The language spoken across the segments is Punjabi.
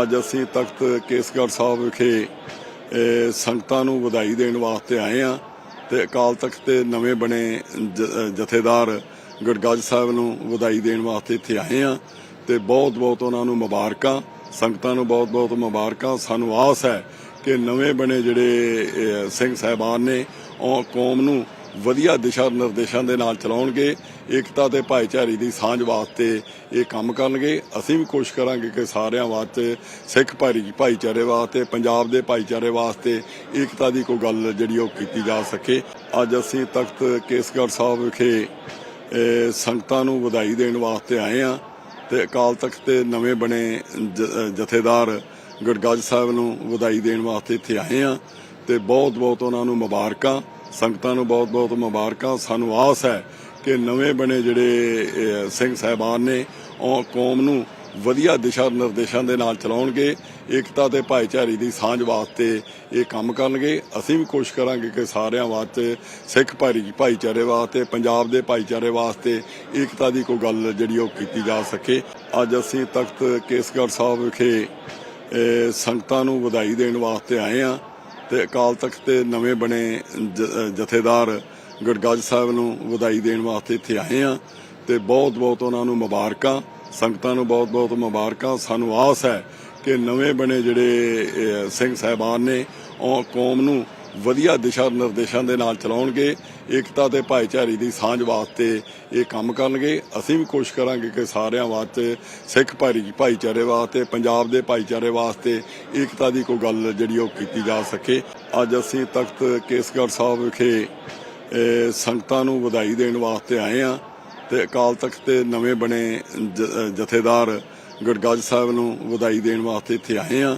ਅੱਜ ਅਸੀਂ ਤਖਤ ਕੇਸਗੜ੍ਹ ਸਾਹਿਬ ਵਿਖੇ ਸੰਗਤਾਂ ਨੂੰ ਵਧਾਈ ਦੇਣ ਵਾਸਤੇ ਆਏ ਆ ਤੇ ਅਕਾਲ ਤਖਤ ਦੇ ਨਵੇਂ ਬਣੇ ਜਥੇਦਾਰ ਗੁਰਗੱਜ ਸਾਹਿਬ ਨੂੰ ਵਧਾਈ ਦੇਣ ਵਾਸਤੇ ਇੱਥੇ ਆਏ ਆ ਤੇ ਬਹੁਤ ਬਹੁਤ ਉਹਨਾਂ ਨੂੰ ਮੁਬਾਰਕਾਂ, ਸੰਗਤਾਂ ਨੂੰ ਬਹੁਤ ਬਹੁਤ ਮੁਬਾਰਕਾਂ। ਸਾਨੂੰ ਆਸ ਹੈ ਕਿ ਨਵੇਂ ਬਣੇ ਜਿਹੜੇ ਸਿੰਘ ਸਾਹਿਬਾਨ ਨੇ, ਉਹ ਕੌਮ ਨੂੰ ਵਧੀਆ ਦਿਸ਼ਾ ਨਿਰਦੇਸ਼ਾਂ ਦੇ ਨਾਲ ਚਲਾਉਣਗੇ, ਏਕਤਾ ਤੇ ਭਾਈਚਾਰੇ ਦੀ ਸਾਂਝ ਵਾਸਤੇ ਇਹ ਕੰਮ ਕਰਨਗੇ। ਅਸੀਂ ਵੀ ਕੋਸ਼ਿਸ਼ ਕਰਾਂਗੇ ਕਿ ਸਾਰਿਆਂ ਵਾਸਤੇ, ਸਿੱਖ ਭਾਈ ਭਾਈਚਾਰੇ ਵਾਸਤੇ, ਪੰਜਾਬ ਦੇ ਭਾਈਚਾਰੇ ਵਾਸਤੇ ਏਕਤਾ ਦੀ ਕੋਈ ਗੱਲ ਜਿਹੜੀ ਉਹ ਕੀਤੀ ਜਾ ਸਕੇ। ਅੱਜ ਅਸੀਂ ਤਖਤ ਕੇਸਗੜ੍ਹ ਸਾਹਿਬ ਵਿਖੇ ਸੰਗਤਾਂ ਨੂੰ ਵਧਾਈ ਦੇਣ ਵਾਸਤੇ ਆਏ ਆ ਤੇ ਅਕਾਲ ਤਖਤ ਦੇ ਨਵੇਂ ਬਣੇ ਜਥੇਦਾਰ ਗੁਰਗੱਜ ਸਾਹਿਬ ਨੂੰ ਵਧਾਈ ਦੇਣ ਵਾਸਤੇ ਇੱਥੇ ਆਏ ਆ ਤੇ ਬਹੁਤ ਬਹੁਤ ਉਹਨਾਂ ਨੂੰ ਮੁਬਾਰਕਾਂ। ਸੰਗਤਾਂ ਨੂੰ ਬਹੁਤ ਬਹੁਤ ਮੁਬਾਰਕਾਂ। ਸਾਨੂੰ ਆਸ ਹੈ ਕਿ ਨਵੇਂ ਬਣੇ ਜਿਹੜੇ ਸਿੰਘ ਸਾਹਿਬਾਨ ਨੇ, ਉਹ ਕੌਮ ਨੂੰ ਵਧੀਆ ਦਿਸ਼ਾ ਨਿਰਦੇਸ਼ਾਂ ਦੇ ਨਾਲ ਚਲਾਉਣਗੇ, ਏਕਤਾ ਤੇ ਭਾਈਚਾਰੇ ਦੀ ਸਾਂਝ ਵਾਸਤੇ ਇਹ ਕੰਮ ਕਰਨਗੇ। ਅਸੀਂ ਵੀ ਕੋਸ਼ਿਸ਼ ਕਰਾਂਗੇ ਕਿ ਸਾਰਿਆਂ ਵਾਸਤੇ, ਸਿੱਖ ਭਾਈ ਭਾਈਚਾਰੇ ਵਾਸਤੇ, ਪੰਜਾਬ ਦੇ ਭਾਈਚਾਰੇ ਵਾਸਤੇ ਏਕਤਾ ਦੀ ਕੋਈ ਗੱਲ ਜਿਹੜੀ ਉਹ ਕੀਤੀ ਜਾ ਸਕੇ। ਅੱਜ ਅਸੀਂ ਤਖਤ ਕੇਸਗੜ੍ਹ ਸਾਹਿਬ ਵਿਖੇ ਸੰਗਤਾਂ ਨੂੰ ਵਧਾਈ ਦੇਣ ਵਾਸਤੇ ਆਏ ਆ ਤੇ ਅਕਾਲ ਤਖਤ ਦੇ ਨਵੇਂ ਬਣੇ ਜਥੇਦਾਰ ਗੁਰਗੱਜ ਸਾਹਿਬ ਨੂੰ ਵਧਾਈ ਦੇਣ ਵਾਸਤੇ ਇੱਥੇ ਆਏ ਆ ਤੇ ਬਹੁਤ ਬਹੁਤ ਉਹਨਾਂ ਨੂੰ ਮੁਬਾਰਕਾਂ, ਸੰਗਤਾਂ ਨੂੰ ਬਹੁਤ ਬਹੁਤ ਮੁਬਾਰਕਾਂ। ਸਾਨੂੰ ਆਸ ਹੈ ਕਿ ਨਵੇਂ ਬਣੇ ਜਿਹੜੇ ਸਿੰਘ ਸਾਹਿਬਾਨ ਨੇ, ਉਹ ਕੌਮ ਨੂੰ ਵਧੀਆ ਦਿਸ਼ਾ ਨਿਰਦੇਸ਼ਾਂ ਦੇ ਨਾਲ ਚਲਾਉਣਗੇ, ਏਕਤਾ ਤੇ ਭਾਈਚਾਰੇ ਦੀ ਸਾਂਝ ਵਾਸਤੇ ਇਹ ਕੰਮ ਕਰਨਗੇ। ਅਸੀਂ ਵੀ ਕੋਸ਼ਿਸ਼ ਕਰਾਂਗੇ ਕਿ ਸਾਰਿਆਂ ਵਾਸਤੇ, ਸਿੱਖ ਭਾਈ ਭਾਈਚਾਰੇ ਵਾਸਤੇ, ਪੰਜਾਬ ਦੇ ਭਾਈਚਾਰੇ ਵਾਸਤੇ ਏਕਤਾ ਦੀ ਕੋਈ ਗੱਲ ਜਿਹੜੀ ਉਹ ਕੀਤੀ ਜਾ ਸਕੇ। ਅੱਜ ਅਸੀਂ ਤਖਤ ਕੇਸਗੜ੍ਹ ਸਾਹਿਬ ਵਿਖੇ ਸੰਗਤਾਂ ਨੂੰ ਵਧਾਈ ਦੇਣ ਵਾਸਤੇ ਆਏ ਆ ਤੇ ਅਕਾਲ ਤਖਤ ਦੇ ਨਵੇਂ ਬਣੇ ਜਥੇਦਾਰ ਗੁਰਗੱਜ ਸਾਹਿਬ ਨੂੰ ਵਧਾਈ ਦੇਣ ਵਾਸਤੇ ਇੱਥੇ ਆਏ ਆ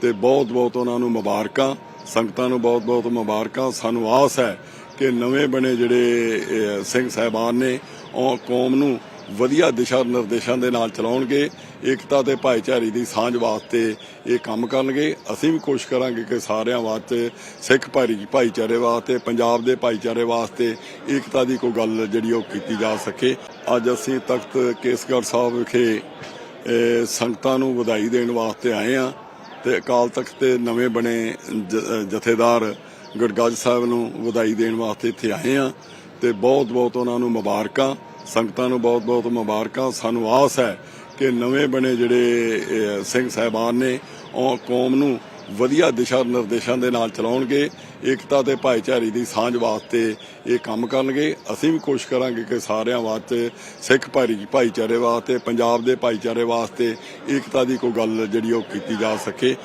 ਤੇ ਬਹੁਤ ਬਹੁਤ ਉਹਨਾਂ ਨੂੰ ਮੁਬਾਰਕਾਂ। ਸੰਗਤਾਂ ਨੂੰ ਬਹੁਤ ਬਹੁਤ ਮੁਬਾਰਕਾਂ। ਸਾਨੂੰ ਆਸ ਹੈ ਕਿ ਨਵੇਂ ਬਣੇ ਜਿਹੜੇ ਸਿੰਘ ਸਾਹਿਬਾਨ ਨੇ, ਉਹ ਕੌਮ ਨੂੰ ਵਧੀਆ ਦਿਸ਼ਾ ਨਿਰਦੇਸ਼ਾਂ ਦੇ ਨਾਲ ਚਲਾਉਣਗੇ, ਏਕਤਾ ਤੇ ਭਾਈਚਾਰੇ ਦੀ ਸਾਂਝ ਵਾਸਤੇ ਇਹ ਕੰਮ ਕਰਨਗੇ। ਅਸੀਂ ਵੀ ਕੋਸ਼ਿਸ਼ ਕਰਾਂਗੇ ਕਿ ਸਾਰਿਆਂ ਵਾਸਤੇ, ਸਿੱਖ ਭਾਈ ਭਾਈਚਾਰੇ ਵਾਸਤੇ, ਪੰਜਾਬ ਦੇ ਭਾਈਚਾਰੇ ਵਾਸਤੇ ਏਕਤਾ ਦੀ ਕੋਈ ਗੱਲ ਜਿਹੜੀ ਉਹ ਕੀਤੀ ਜਾ ਸਕੇ। ਅੱਜ ਅਸੀਂ ਤਖਤ ਕੇਸਗੜ੍ਹ ਸਾਹਿਬ ਵਿਖੇ ਸੰਗਤਾਂ ਨੂੰ ਵਧਾਈ ਦੇਣ ਵਾਸਤੇ ਆਏ ਆ ਤੇ ਅਕਾਲ ਤਖਤ ਦੇ ਨਵੇਂ ਬਣੇ ਜਥੇਦਾਰ ਗੁਰਗੱਜ ਸਾਹਿਬ ਨੂੰ ਵਧਾਈ ਦੇਣ ਵਾਸਤੇ ਇੱਥੇ ਆਏ ਆ ਤੇ ਬਹੁਤ ਬਹੁਤ ਉਹਨਾਂ ਨੂੰ ਮੁਬਾਰਕਾਂ, ਸੰਗਤਾਂ ਨੂੰ ਬਹੁਤ ਬਹੁਤ ਮੁਬਾਰਕਾਂ। ਸਾਨੂੰ ਆਸ ਹੈ ਕਿ ਨਵੇਂ ਬਣੇ ਜਿਹੜੇ ਸਿੰਘ ਸਾਹਿਬਾਨ ਨੇ, ਉਹ ਕੌਮ ਨੂੰ ਵਧੀਆ ਦਿਸ਼ਾ ਨਿਰਦੇਸ਼ਾਂ ਦੇ ਨਾਲ ਚਲਾਉਣਗੇ, ਏਕਤਾ ਤੇ ਭਾਈਚਾਰੇ ਦੀ ਸਾਂਝ ਵਾਸਤੇ ਇਹ ਕੰਮ ਕਰਨਗੇ। ਅਸੀਂ ਵੀ ਕੋਸ਼ਿਸ਼ ਕਰਾਂਗੇ ਕਿ ਸਾਰਿਆਂ ਵਾਸਤੇ, ਸਿੱਖ ਭਾਈ ਭਾਈਚਾਰੇ ਵਾਸਤੇ, ਪੰਜਾਬ ਦੇ ਭਾਈਚਾਰੇ ਵਾਸਤੇ ਏਕਤਾ ਦੀ ਕੋਈ ਗੱਲ ਜਿਹੜੀ ਉਹ ਕੀਤੀ ਜਾ ਸਕੇ।